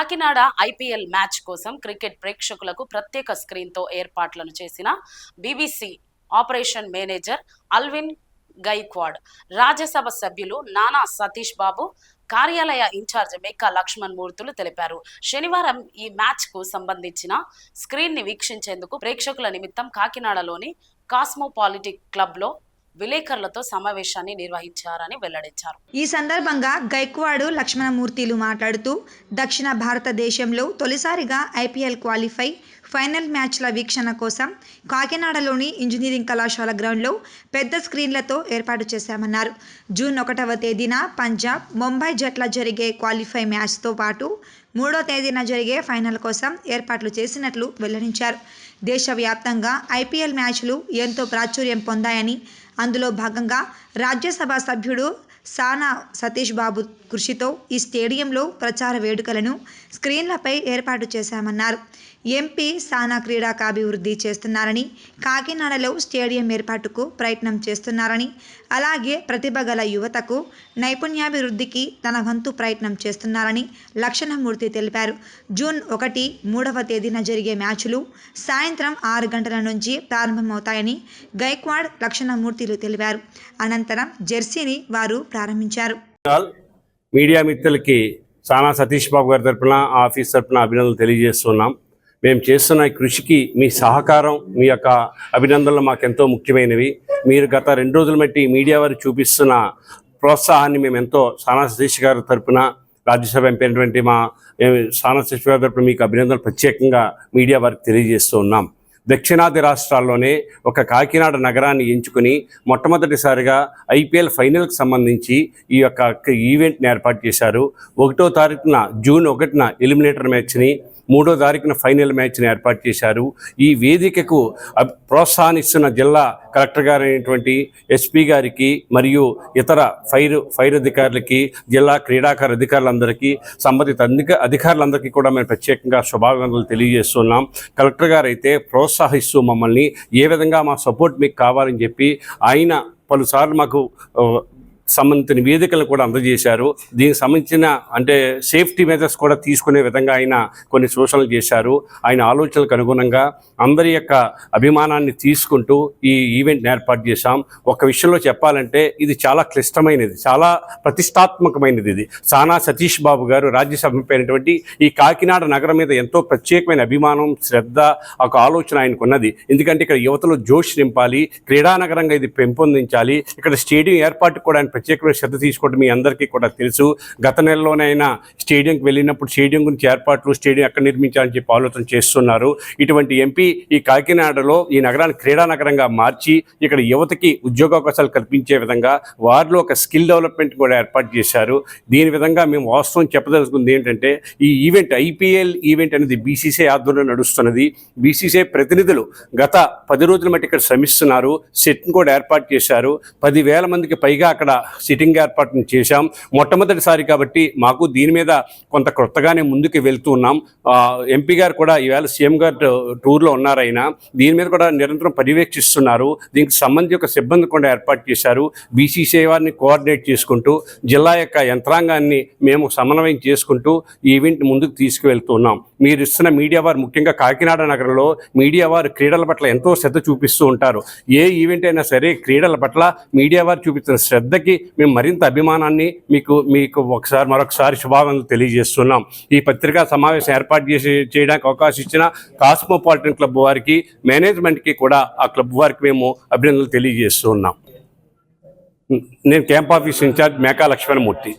Kakinada IPL match కోసం cricket ప్రేక్షకులకు ప్రత్యేక స్క్రీన్తో ఏర్పాట్లను చేసిన BBC operation manager Alvin Gaikwad Rajya Sabha సభ్యులు నానా సతీష్ బాబు కార్యాలయ ఇన్ఛార్జ్ మేకా లక్ష్మణ్ మూర్తులు తెలిపారు. శనివారం ఈ మ్యాచ్కు సంబంధించిన స్క్రీన్ని వీక్షించేందుకు ప్రేక్షకుల నిమిత్తం కాకినాడలోని కాస్మోపాలిటిక్ క్లబ్లో విలేకరులతో సమావేశాన్ని నిర్వహించారని వెల్లడించారు. ఈ సందర్భంగా గైక్వాడు లక్ష్మణమూర్తిలు మాట్లాడుతూ దక్షిణ భారతదేశంలో తొలిసారిగా ఐపీఎల్ క్వాలిఫై ఫైనల్ మ్యాచ్ల వీక్షణ కోసం కాకినాడలోని ఇంజనీరింగ్ కళాశాల గ్రౌండ్లో పెద్ద స్క్రీన్లతో ఏర్పాటు చేశామన్నారు. జూన్ ఒకటవ తేదీన పంజాబ్ ముంబై జట్ల జరిగే క్వాలిఫై మ్యాచ్తో పాటు మూడో తేదీన జరిగే ఫైనల్ కోసం ఏర్పాట్లు చేసినట్లు వెల్లడించారు. దేశవ్యాప్తంగా ఐపీఎల్ మ్యాచ్లు ఎంతో ప్రాచుర్యం పొందాయని అందులో భాగంగా రాజ్యసభ సభ్యుడు సానా సతీష్ బాబు కృషితో ఈ స్టేడియంలో ప్రచార వేడుకలను స్క్రీన్లపై ఏర్పాటు చేశామన్నారు. ఎంపీ సానా క్రీడాకాభివృద్ధి చేస్తున్నారని కాకినాడలో స్టేడియం ఏర్పాటుకు ప్రయత్నం చేస్తున్నారని అలాగే ప్రతిభ గల యువతకు నైపుణ్యాభివృద్ధికి తన వంతు ప్రయత్నం చేస్తున్నారని లక్షణమూర్తి తెలిపారు. జూన్ ఒకటి మూడవ తేదీన జరిగే మ్యాచ్లు సాయంత్రం ఆరు గంటల నుంచి ప్రారంభమవుతాయని గైక్వాడ్ లక్షణమూర్తిలు తెలిపారు. అనంతరం జెర్సీని వారు ప్రారంభించారు. మీడియా మిత్రులకి సానా సతీష్ బాబు గారి తరపున ఆఫీస్ తరపున అభినందనలు తెలియజేస్తున్నాం. మేము చేస్తున్న కృషికి మీ సహకారం మీ యొక్క అభినందనలు మాకెంతో ముఖ్యమైనవి. మీరు గత రెండు రోజుల బట్టి మీడియా వారు చూపిస్తున్న ప్రోత్సాహాన్ని మేము ఎంతో సానా సతీష్ గారి తరఫున రాజ్యసభ ఎంపీ అయినటువంటి మా మేము సానా సతీష్ గారి తరపున మీకు అభినందనలు ప్రత్యేకంగా మీడియా వారికి తెలియజేస్తూ ఉన్నాం. దక్షిణాది రాష్ట్రాల్లోనే ఒక కాకినాడ నగరాన్ని ఎంచుకుని మొట్టమొదటిసారిగా ఐపీఎల్ ఫైనల్కి సంబంధించి ఈ యొక్క ఈవెంట్ని ఏర్పాటు చేశారు. ఒకటో తారీఖున జూన్ ఒకటిన ఎలిమినేటర్ మ్యాచ్ని మూడో తారీఖున ఫైనల్ మ్యాచ్ని ఏర్పాటు చేశారు. ఈ వేదికకు ప్రోత్సాహనిస్తున్న జిల్లా కలెక్టర్ గారైనటువంటి ఎస్పీ గారికి మరియు ఇతర ఫైర్ ఫైర్ అధికారులకి జిల్లా క్రీడాకార అధికారులందరికీ సంబంధిత అధిక అధికారులందరికీ కూడా మేము ప్రత్యేకంగా శుభాకాంక్షలు తెలియజేస్తున్నాం. కలెక్టర్ గారు అయితే ప్రోత్సహిస్తూ మమ్మల్ని ఏ విధంగా మా సపోర్ట్ మీకు కావాలని చెప్పి ఆయన పలుసార్లు మాకు సంబంధించిన వేదికలు కూడా అందజేశారు. దీనికి సంబంధించిన అంటే సేఫ్టీ మెజర్స్ కూడా తీసుకునే విధంగా ఆయన కొన్ని సూచనలు చేశారు. ఆయన ఆలోచనలకు అనుగుణంగా అందరి యొక్క అభిమానాన్ని తీసుకుంటూ ఈ ఈవెంట్ని ఏర్పాటు చేశాం. ఒక విషయంలో చెప్పాలంటే ఇది చాలా క్లిష్టమైనది చాలా ప్రతిష్టాత్మకమైనది ఇది. సానా సతీష్ బాబు గారు రాజ్యసభపైనటువంటి ఈ కాకినాడ నగరం మీద ఎంతో ప్రత్యేకమైన అభిమానం శ్రద్ధ ఒక ఆలోచన ఆయనకు ఉన్నది ఎందుకంటే ఇక్కడ యువతలో జోష్ నింపాలి క్రీడానగరంగా ఇది పెంపొందించాలి. ఇక్కడ స్టేడియం ఏర్పాటు కూడా ఆయన ప్రత్యేకమైన శ్రద్ధ తీసుకోవడం మీ అందరికీ కూడా తెలుసు. గత నెలలోనైనా స్టేడియంకి వెళ్ళినప్పుడు స్టేడియం గురించి ఏర్పాట్లు స్టేడియం ఎక్కడ నిర్మించాలని చెప్పి ఆలోచన చేస్తున్నారు. ఇటువంటి ఎంపీ ఈ కాకినాడలో ఈ నగరాన్ని క్రీడా నగరంగా మార్చి ఇక్కడ యువతకి ఉద్యోగావకాశాలు కల్పించే విధంగా వారిలో ఒక స్కిల్ డెవలప్మెంట్ కూడా ఏర్పాటు చేశారు. దీని విధంగా మేము వాస్తవం చెప్పదలుచుకుంది ఏంటంటే ఈ ఈవెంట్ ఐపీఎల్ ఈవెంట్ అనేది బీసీసీ ఆధ్వర్యంలో నడుస్తున్నది. బీసీసీ ప్రతినిధులు గత పది రోజుల మట్టి ఇక్కడ శ్రమిస్తున్నారు. సెట్ని కూడా ఏర్పాటు చేశారు. పదివేల మందికి పైగా అక్కడ సిట్టింగ్ ఏర్పాటు చేశాం. మొట్టమొదటిసారి కాబట్టి మాకు దీని మీద కొంత కొత్తగానే ముందుకు వెళ్తూ ఉన్నాం. ఎంపీ గారు కూడా ఈవేళ సీఎం గారు టూర్లో ఉన్నారు ఆయన దీని మీద కూడా నిరంతరం పర్యవేక్షిస్తున్నారు. దీనికి సంబంధించి ఒక సిబ్బంది కూడా ఏర్పాటు చేశారు. బీసీసీఐ వారిని కోఆర్డినేట్ చేసుకుంటూ జిల్లా యొక్క యంత్రాంగాన్ని మేము సమన్వయం చేసుకుంటూ ఈవెంట్ ముందుకు తీసుకువెళ్తున్నాం మీరు ఇస్తున్న మీడియా వారు ముఖ్యంగా కాకినాడ నగరంలో మీడియా వారు క్రీడల పట్ల ఎంతో శ్రద్ధ చూపిస్తూ ఉంటారు. ఏ ఈవెంట్ అయినా సరే క్రీడల పట్ల మీడియా వారు చూపిస్తున్న శ్రద్ధకి మేము మరింత అభిమానాన్ని మీకు మీకు ఒకసారి మరొకసారి శుభాకాంక్షలు తెలియజేస్తున్నాం. ఈ పత్రికా సమావేశం ఏర్పాటు చేసి చేయడానికి అవకాశం ఇచ్చిన కాస్మోపాలిటన్ క్లబ్ వారికి మేనేజ్మెంట్కి కూడా ఆ క్లబ్ వారికి మేము అభినందనలు తెలియజేస్తున్నాం. నేను camp office incharge Meka Lakshmanamurthy.